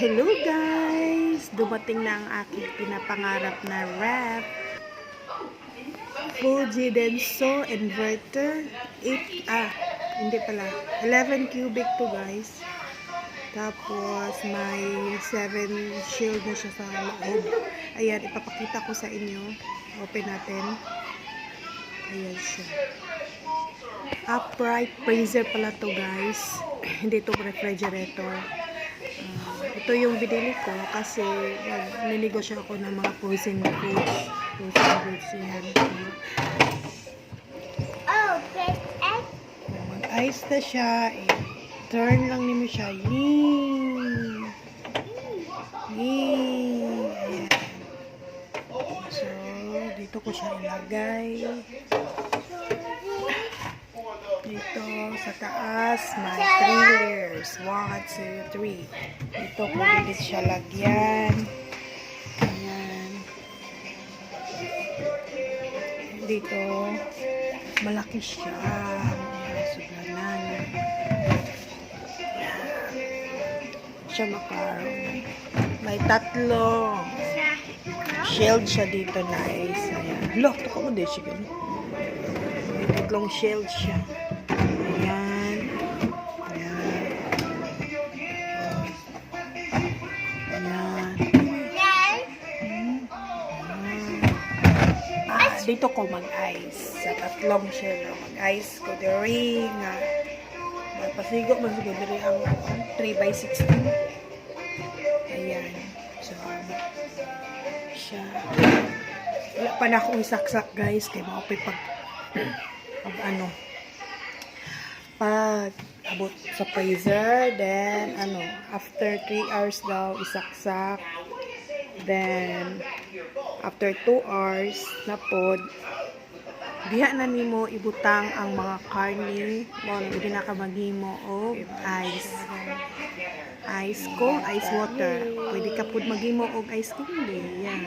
Hello guys! Dumating na ang aking pinapangarap na wrap. Fuji Denso Inverter. 8, ah, hindi pala. 11 cubic to guys. Tapos may 7 shield na siya sa loob. Ayan, ipapakita ko sa inyo. Open natin. Ayan siya. Upright freezer pala to guys. Hindi to refrigerator. Ito yung binili ko kasi ninegosyo ako ng mga frozen foods. Frozen foods yan. Oh, press X. Mag-ice na siya. Eh, turn lang nimo siya. Yee! Yee! Ayan. So, dito ko siya ilagay. Dito sa taas, may 3 layers. 1, 2, 3. Dito ko ulit siya lagyan. Ayan. Dito, malaki siya. Ayan, suganan. Siya makaroon. May tatlo. Shield siya dito, nice. Ayan. Look, ito mo din siya ganun. Tatlong shield siya. Ayan. Ayan. Ayan. Yes. Ah, dito ko mag-ice. Sa tatlong shell, no? mag-ice ko diri nga. Pasigo man siguro diri ang 3 by 16. Ayan. So, siya. Wala pa na akong isaksak guys. Kaya maupay pag, pag ano, pag abot sa freezer, then ano, after 3 hours daw isaksak. Then, after 2 hours na pod, diha na nimo ibutang ang mga karne mo na hindi na ka maghimo og ice. Ice ko, ice water. Pwede ka pod maghimo og ice candy. Yan.